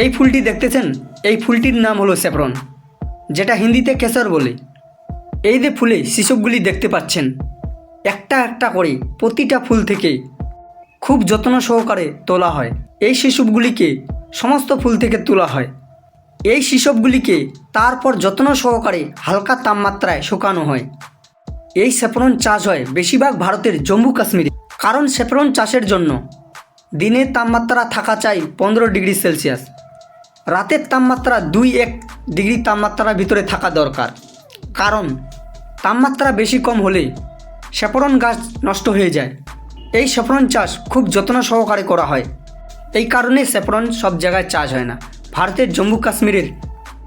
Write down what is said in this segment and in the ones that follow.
এই ফুলটি দেখতেছেন? এই ফুলটির নাম হলো স্যাফরন, যেটা হিন্দিতে কেশর বলে। এই যে ফুলে শিশুগুলি দেখতে পাচ্ছেন, একটা একটা করে প্রতিটা ফুল থেকে খুব যত্ন সহকারে তোলা হয়। এই শিশুগুলিকে সমস্ত ফুল থেকে তোলা হয়। এই শিশবগুলিকে তারপর যত্ন সহকারে হালকা তাপমাত্রায় শুকানো হয়। এই স্যাফরন চাষ হয় বেশিরভাগ ভারতের জম্মু কাশ্মীরে, কারণ স্যাফরন চাষের জন্য দিনের তাপমাত্রা থাকা চাই পনেরো ডিগ্রি সেলসিয়াস। রাতের তাপমাত্রা দুই এক ডিগ্রি তাপমাত্রার ভিতরে থাকা দরকার। কারণ, তাপমাত্রা বেশি কম হলে স্যাফরন গাছ নষ্ট হয়ে যায়। এই স্যাফরন চাষ খুব যত্ন সহকারে করা হয়। এই কারণে স্যাফরন সব জায়গায় চাষ হয় না। ভারতের জম্মু কাশ্মীরের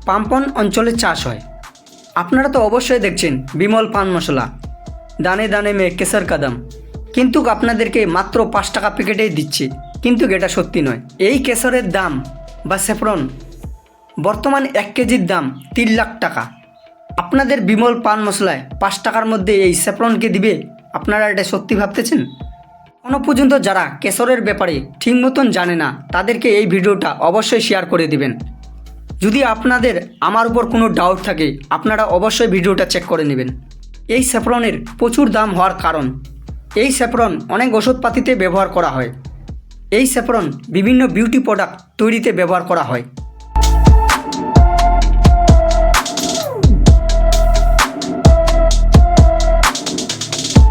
পাম্পন অঞ্চলে চাষ হয়। আপনারা তো অবশ্যই দেখছেন বিমল পান মশলা। দানে দানে মেয়ে কেসার কাদাম। কিন্তু আপনাদেরকে মাত্র পাঁচ টাকা প্যাকেটেই দিচ্ছে। কিন্তু এটা সত্যি নয়। এই কেশরের দাম বা স্যাফরন বর্তমান এক কেজির দাম তিন লাখ টাকা। আপনাদের বিমল পান মশলায় পাঁচ টাকার মধ্যে এই স্যাফরনকে দিবে, আপনারা এটা সত্যি ভাবতেছেন? এখনও পর্যন্ত যারা কেশরের ব্যাপারে ঠিক মতন জানে না, তাদেরকে এই ভিডিওটা অবশ্যই শেয়ার করে দিবেন। যদি আপনাদের আমার উপর কোনো ডাউট থাকে, আপনারা অবশ্যই ভিডিওটা চেক করে নেবেন। এই স্যাফরনের প্রচুর দাম হওয়ার কারণ, এই স্যাফরন অনেক ওষুধপাতিতে ব্যবহার করা হয়। এই স্যাফরন বিভিন্ন বিউটি প্রোডাক্ট তৈরিতে ব্যবহার করা হয়।